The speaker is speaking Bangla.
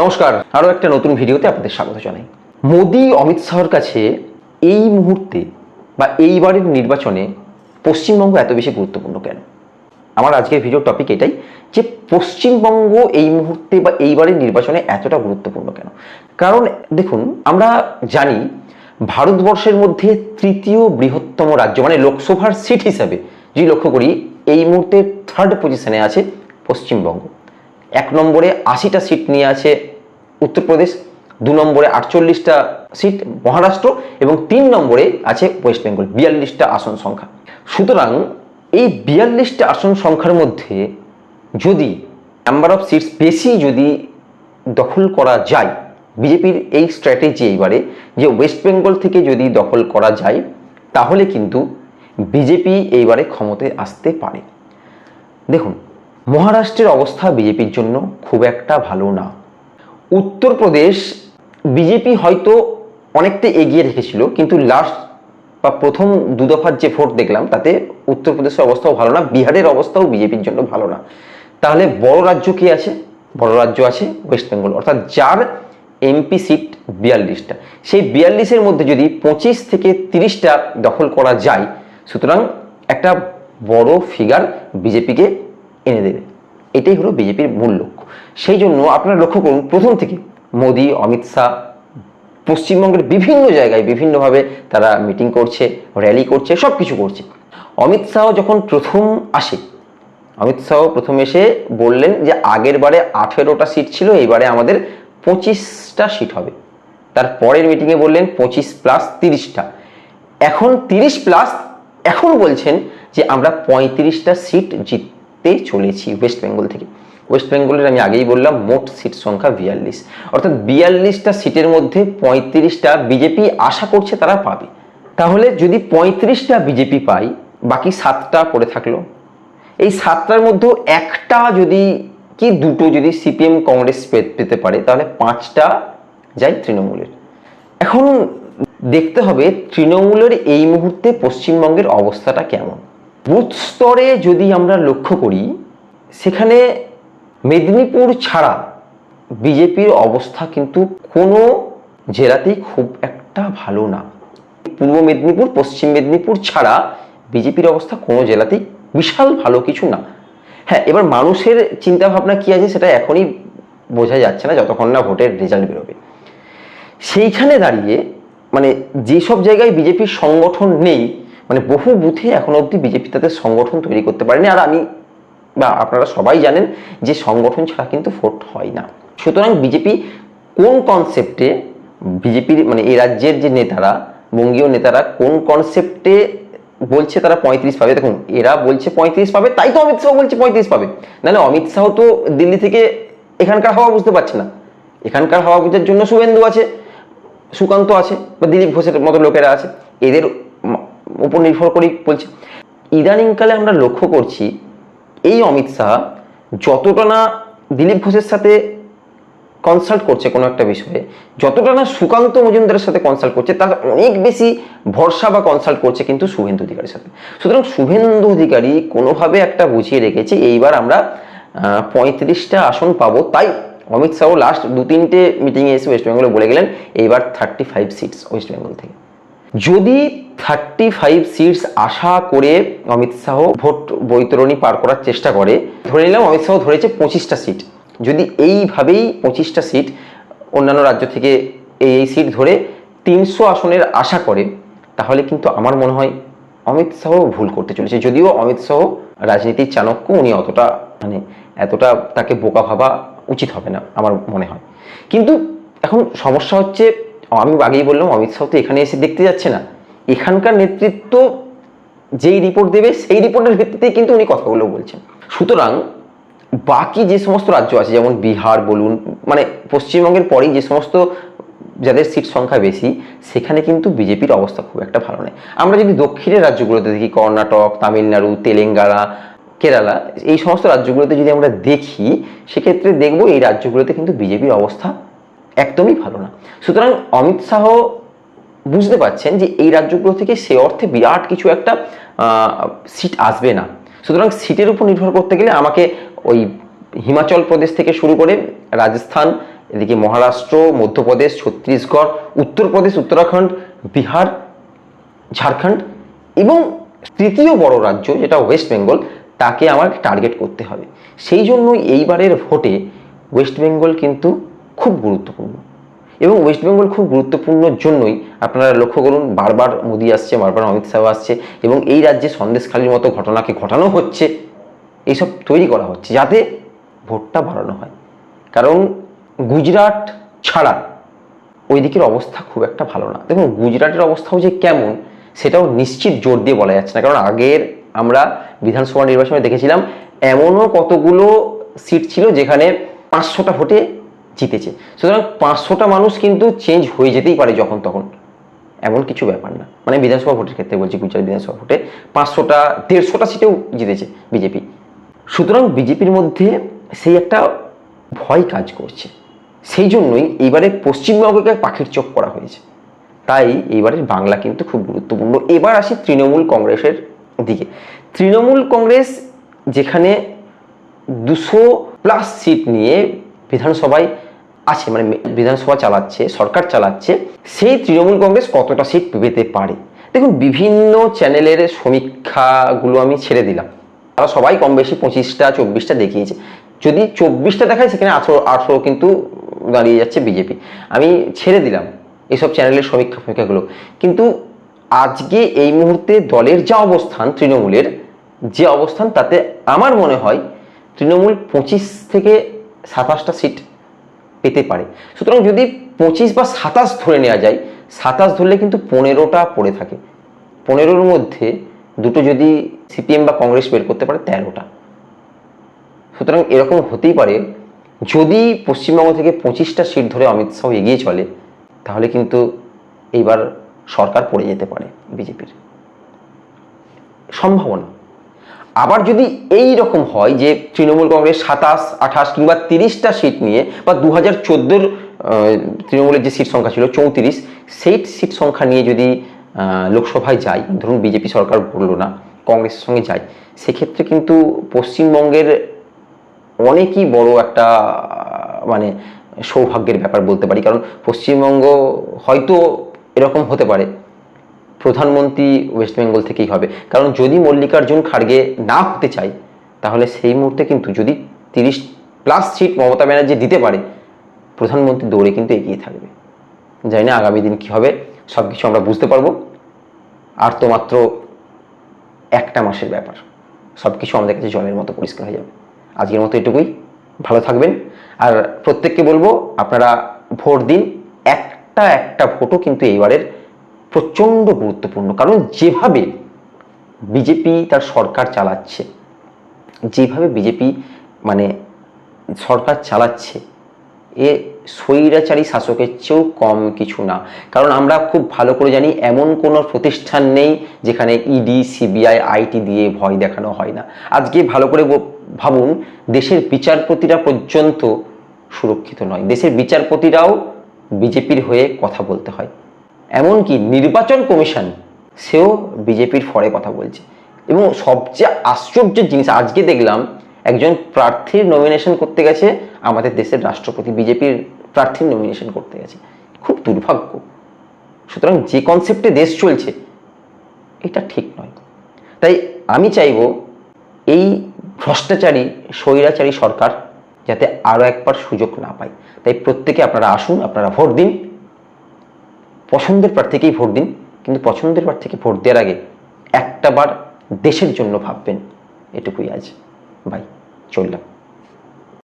নমস্কার আরও একটা নতুন ভিডিওতে আপনাদের স্বাগত জানাই। মোদি, অমিত শাহর কাছে এই মুহূর্তে বা এইবারের নির্বাচনে পশ্চিমবঙ্গ এত বেশি গুরুত্বপূর্ণ কেন? আমার আজকের ভিডিও টপিক এটাই যে পশ্চিমবঙ্গ এই মুহূর্তে বা এইবারের নির্বাচনে এতটা গুরুত্বপূর্ণ কেন? কারণ দেখুন, আমরা জানি ভারতবর্ষের মধ্যে তৃতীয় বৃহত্তম রাজ্য মানে লোকসভার সিট হিসাবে যদি লক্ষ্য করি, এই মুহূর্তে থার্ড পজিশনে আছে পশ্চিমবঙ্গ। এক নম্বরে আশিটা সিট নিয়ে আছে উত্তরপ্রদেশ, দু নম্বরে আটচল্লিশটা সিট মহারাষ্ট্র এবং তিন নম্বরে আছে ওয়েস্ট বেঙ্গল বিয়াল্লিশটা আসন সংখ্যা। সুতরাং এই বিয়াল্লিশটা আসন সংখ্যার মধ্যে যদি নাম্বার অফ সিটস বেশি যদি দখল করা যায়, বিজেপির এই স্ট্র্যাটেজি এইবারে যে ওয়েস্ট বেঙ্গল থেকে যদি দখল করা যায়, তাহলে কিন্তু বিজেপি এইবারে ক্ষমতায় আসতে পারে। দেখুন মহারাষ্ট্রের অবস্থা বিজেপির জন্য খুব একটা ভালো না। উত্তরপ্রদেশ বিজেপি হয়তো অনেকটা এগিয়ে রেখেছিল, কিন্তু লাস্ট বা প্রথম দু দফার যে ভোট দেখলাম, তাতে উত্তরপ্রদেশের অবস্থাও ভালো না, বিহারের অবস্থাও বিজেপির জন্য ভালো না। তাহলে বড় রাজ্য কি আছে? বড় রাজ্য আছে ওয়েস্ট বেঙ্গল অর্থাৎ যার এমপি সিট বিয়াল্লিশটা। সেই বিয়াল্লিশের মধ্যে যদি পঁচিশ থেকে তিরিশটা দখল করা যায়, সুতরাং একটা বড় ফিগার বিজেপিকে এনে দেবে। এটাই হলো বিজেপির মূল লক্ষ্য। সেই জন্য আপনারা লক্ষ্য করুন, প্রথম থেকে মোদি, অমিত শাহ, পশ্চিমবঙ্গের বিভিন্ন জায়গায় বিভিন্নভাবে তারা মিটিং করছে র্যালি করছে সব কিছু করছে। অমিত শাহ যখন প্রথম আসে, অমিত শাহ প্রথম এসে বললেন যে আগের বারে আঠেরোটা সিট ছিল, এইবারে আমাদের পঁচিশটা সিট হবে। তার পরের মিটিংয়ে বললেন পঁচিশ প্লাস তিরিশটা। এখন তিরিশ প্লাস এখন বলছেন যে আমরা পঁয়ত্রিশটা সিট জিততে চলেছি ওয়েস্ট বেঙ্গল থেকে। ওয়েস্ট বেঙ্গলের আমি আগেই বললাম, মোট সিট সংখ্যা বিয়াল্লিশ। অর্থাৎ বিয়াল্লিশটা সিটের মধ্যে পঁয়ত্রিশটা বিজেপি আশা করছে তারা পাবে। তাহলে যদি পঁয়ত্রিশটা বিজেপি পাই, বাকি সাতটা পড়ে থাকল। এই সাতটার মধ্যে একটা যদি কি দুটো যদি সিপিএম কংগ্রেস পেতে পারে, তাহলে পাঁচটা যায় তৃণমূলের। এখন দেখতে হবে তৃণমূলের এই মুহূর্তে পশ্চিমবঙ্গের অবস্থাটা কেমন। বুথ স্তরে যদি আমরা লক্ষ্য করি, সেখানে মেদিনীপুর ছাড়া বিজেপির অবস্থা কিন্তু কোনো জেলাতেই খুব একটা ভালো না। পূর্ব মেদিনীপুর, পশ্চিম মেদিনীপুর ছাড়া বিজেপির অবস্থা কোনো জেলাতেই বিশাল ভালো কিছু না। হ্যাঁ এবার মানুষের চিন্তা ভাবনা কি আছে সেটা এখনই বোঝা যাচ্ছে না, যতক্ষণ না ভোটের রেজাল্ট বেরোবে। সেইখানে দাঁড়িয়ে মানে যেসব জায়গায় বিজেপির সংগঠন নেই মানে বহু বুথে এখন অবধি বিজেপি তাদের সংগঠন তৈরি করতে পারেনি। আর আমি বা আপনারা সবাই জানেন যে সংগঠন ছাড়া কিন্তু ভোট হয় না। সুতরাং বিজেপি কোন কনসেপ্টে বিজেপির মানে এই রাজ্যের যে নেতারা, বঙ্গীয় নেতারা কোন কনসেপ্টে বলছে তারা পঁয়ত্রিশ পাবে? দেখুন, এরা বলছে পঁয়ত্রিশ পাবে, তাই তো অমিত শাহ বলছে পঁয়ত্রিশ পাবে। নাহলে অমিত শাহ তো দিল্লি থেকে এখানকার হাওয়া বুঝতে পারছে না। এখানকার হাওয়া বুঝার জন্য শুভেন্দু আছে, সুকান্ত আছে, বা দিলীপ ঘোষের মতো লোকেরা আছে। এদের উপর নির্ভর করেই বলছে। ইদানিংকালে আমরা লক্ষ্য করছি, এই অমিত শাহ যতটা না দিলীপ ঘোষের সাথে কনসাল্ট করছে কোনো একটা বিষয়ে, যতটা না সুকান্ত মজুমদারের সাথে কনসাল্ট করছে, তার অনেক বেশি ভরসা বা কনসাল্ট করছে কিন্তু শুভেন্দু অধিকারীর সাথে। সুতরাং শুভেন্দু অধিকারী কোনোভাবে একটা বুঝিয়ে রেখেছে, এইবার আমরা পঁয়ত্রিশটা আসন পাবো। তাই অমিত শাহ লাস্ট দু তিনটে মিটিংয়ে এসে ওয়েস্ট বেঙ্গলে বলে গেলেন, এইবার thirty five seats West Bengal থেকে। যদি থার্টি ফাইভ সিটস আশা করে অমিত শাহ ভোট বৈতরণী পার করার চেষ্টা করে, ধরে নিলাম অমিত শাহ ধরেছে পঁচিশটা সিট যদি এইভাবেই পঁচিশটা সিট অন্যান্য রাজ্য থেকে এই এই সিট ধরে তিনশো আসনের আশা করে, তাহলে কিন্তু আমার মনে হয় অমিত শাহ ভুল করতে চলেছে। যদিও অমিত শাহ রাজনীতির চাণক্য, উনি অতটা মানে এতটা তাকে বোকা ভাবা উচিত হবে না, আমার মনে হয়। কিন্তু এখন সমস্যা হচ্ছে আমি আগেই বললাম, অমিত শাহ তো এখানে এসে দেখতে যাচ্ছে না। এখানকার নেতৃত্ব যেই রিপোর্ট দেবে, সেই রিপোর্টের ভিত্তিতেই কিন্তু উনি কথাগুলো বলছেন। সুতরাং বাকি যে সমস্ত রাজ্য আছে, যেমন বিহার বলুন মানে পশ্চিমবঙ্গের পরেই যে সমস্ত যাদের সিট সংখ্যা বেশি, সেখানে কিন্তু বিজেপির অবস্থা খুব একটা ভালো নয়। আমরা যদি দক্ষিণের রাজ্যগুলোতে দেখি, কর্ণাটক, তামিলনাড়ু, তেলেঙ্গানা, কেরালা, এই সমস্ত রাজ্যগুলোতে যদি আমরা দেখি, সেক্ষেত্রে দেখব এই রাজ্যগুলোতে কিন্তু বিজেপির অবস্থা একদমই ভালো না। সুতরাং অমিত শাহ বুঝতে পারছেন যে এই রাজ্যগুলো থেকে সে অর্থে বিরাট কিছু একটা সিট আসবে না। সুতরাং সিটের উপর নির্ভর করতে গেলে আমাকে ওই হিমাচল প্রদেশ থেকে শুরু করে রাজস্থান, এদিকে মহারাষ্ট্র, মধ্যপ্রদেশ, ছত্তিশগড়, উত্তরপ্রদেশ, উত্তরাখণ্ড, বিহার, ঝাড়খণ্ড এবং তৃতীয় বড় রাজ্য যেটা ওয়েস্ট বেঙ্গল, তাকে আমার টার্গেট করতে হবে। সেই জন্যই এইবারের ভোটে ওয়েস্ট বেঙ্গল কিন্তু খুব গুরুত্বপূর্ণ। এবং ওয়েস্ট বেঙ্গল খুব গুরুত্বপূর্ণ জন্যই আপনারা লক্ষ্য করুন, বারবার মোদি আসছে, বারবার অমিত শাহ আসছে এবং এই রাজ্যে সন্দেশখালির মতো ঘটনাকে ঘটানো হচ্ছে। এইসব তৈরি করা হচ্ছে যাতে ভোটটা বাড়ানো হয়। কারণ গুজরাট ছাড়া ওই দিকের অবস্থা খুব একটা ভালো না। দেখুন, গুজরাটের অবস্থাও যে কেমন, সেটাও নিশ্চিত জোর দিয়ে বলা যাচ্ছে না। কারণ আগের আমরা বিধানসভা নির্বাচনে দেখেছিলাম, এমনও কতগুলো সিট ছিল যেখানে পাঁচশোটা ভোটে জিতেছে। সুতরাং পাঁচশোটা মানুষ কিন্তু চেঞ্জ হয়ে যেতেই পারে যখন তখন। এমন কিছু ব্যাপার না। মানে বিধানসভা ভোটের ক্ষেত্রে বলছি, গুজরাট বিধানসভা ভোটে পাঁচশোটা, দেড়শোটা সিটেও জিতেছে বিজেপি। সুতরাং বিজেপির মধ্যে সেই একটা ভয় কাজ করছে। সেই জন্যই এইবারে পশ্চিমবঙ্গকে পাখির চোখ করা হয়েছে। তাই এইবারের বাংলা কিন্তু খুব গুরুত্বপূর্ণ। এবার আসি তৃণমূল কংগ্রেসের দিকে। তৃণমূল কংগ্রেস যেখানে দুশো প্লাস সিট নিয়ে বিধানসভায় আছে মানে বিধানসভা চালাচ্ছে, সরকার চালাচ্ছে, সেই তৃণমূল কংগ্রেস কতটা সিট পেতে পারে? দেখুন, বিভিন্ন চ্যানেলের সমীক্ষাগুলো আমি ছেড়ে দিলাম। তারা সবাই কম বেশি পঁচিশটা, চব্বিশটা দেখিয়েছে। যদি চব্বিশটা দেখায়, সেখানে আঠেরো আঠেরো কিন্তু দাঁড়িয়ে যাচ্ছে বিজেপি। আমি ছেড়ে দিলাম এইসব চ্যানেলের সমীক্ষা ফমীক্ষাগুলো। কিন্তু আজকে এই মুহূর্তে দলের যা অবস্থান, তৃণমূলের, যে অবস্থান, তাতে আমার মনে হয় তৃণমূল পঁচিশ থেকে সাতাশটা সিট পেতে পারে। সুতরাং যদি পঁচিশ বা সাতাশ ধরে নেওয়া যায়, সাতাশ ধরলে কিন্তু পনেরোটা পড়ে থাকে। পনেরোর মধ্যে দুটো যদি সিপিএম বা কংগ্রেস বের করতে পারে, তেরোটা। সুতরাং এরকম হতেই পারে, যদি পশ্চিমবঙ্গ থেকে পঁচিশটা সিট ধরে অমিত শাহ এগিয়ে চলে, তাহলে কিন্তু এইবার সরকার পড়ে যেতে পারে বিজেপির। সম্ভাবনা। আবার যদি এই রকম হয় যে তৃণমূল কংগ্রেস সাতাশ, আঠাশ কিংবা তিরিশটা সিট নিয়ে বা দু হাজার চোদ্দোর তৃণমূলের যে সিট সংখ্যা ছিল চৌত্রিশ, সেই সিট সংখ্যা নিয়ে যদি লোকসভায় যায় ধরুন বিজেপি সরকার বলল না, কংগ্রেসের সঙ্গে যায় সেক্ষেত্রে কিন্তু পশ্চিমবঙ্গের অনেকই বড় একটা মানে সৌভাগ্যের ব্যাপার বলতে পারি। কারণ পশ্চিমবঙ্গ হয়তো এরকম হতে পারে। প্রধানমন্ত্রী ওয়েস্ট বেঙ্গল থেকেই হবে। কারণ যদি মল্লিকার্জুন খাড়গে না হতে চায়, তাহলে সেই মুহূর্তে কিন্তু যদি তিরিশ প্লাস সিট মমতা ব্যানার্জি দিতে পারে, প্রধানমন্ত্রী দৌড়ে কিন্তু এগিয়ে থাকবে। জানি না আগামী দিন কী হবে সব কিছু আমরা বুঝতে পারব। আর তো মাত্র একটা মাসের ব্যাপার সব কিছু আমাদের কাছে জলের মতো পরিষ্কার হয়ে যাবে। আজকের মতো এটুকুই, ভালো থাকবেন। আর প্রত্যেককে বলব, আপনারা ভোট দিন একটা একটা ভোটও কিন্তু এইবারের প্রচণ্ড গুরুত্বপূর্ণ। কারণ যেভাবে বিজেপি তার সরকার চালাচ্ছে, যেভাবে বিজেপি মানে সরকার চালাচ্ছে, এ স্বৈরাচারী শাসকের চেয়েও কম কিছু না। কারণ আমরা খুব ভালো করে জানি এমন কোনো প্রতিষ্ঠান নেই যেখানে ইডি সিবিআই আইটি দিয়ে ভয় দেখানো হয় না। আজকে ভালো করে ভাবুন, দেশের বিচারপতিরা পর্যন্ত সুরক্ষিত নয়। দেশের বিচারপতিরাও বিজেপির হয়ে কথা বলতে হয়। এমনকি নির্বাচন কমিশন, সেও বিজেপির ফরে কথা বলছে। এবং সবচেয়ে আশ্চর্য জিনিস, আজকে দেখলাম একজন প্রার্থীর নমিনেশন করতে গেছে, আমাদের দেশের রাষ্ট্রপতি, বিজেপির প্রার্থীর নমিনেশন করতে গেছে। খুব দুর্ভাগ্য। সুতরাং যে কনসেপ্টে দেশ চলছে, এটা ঠিক নয়। তাই আমি চাইব এই ভ্রষ্টাচারী, স্বৈরাচারী সরকার যাতে আরও একবার সুযোগ না পায়। তাই প্রত্যেকে আপনারা আসুন, আপনারা ভোট দিন। পছন্দের প্রার্থীকেই ভোট দিন, কিন্তু পছন্দের প্রার্থীকে ভোট দেওয়ার আগে একটাবার দেশের জন্য ভাববেন এটুকুই আজ। বাই চললাম।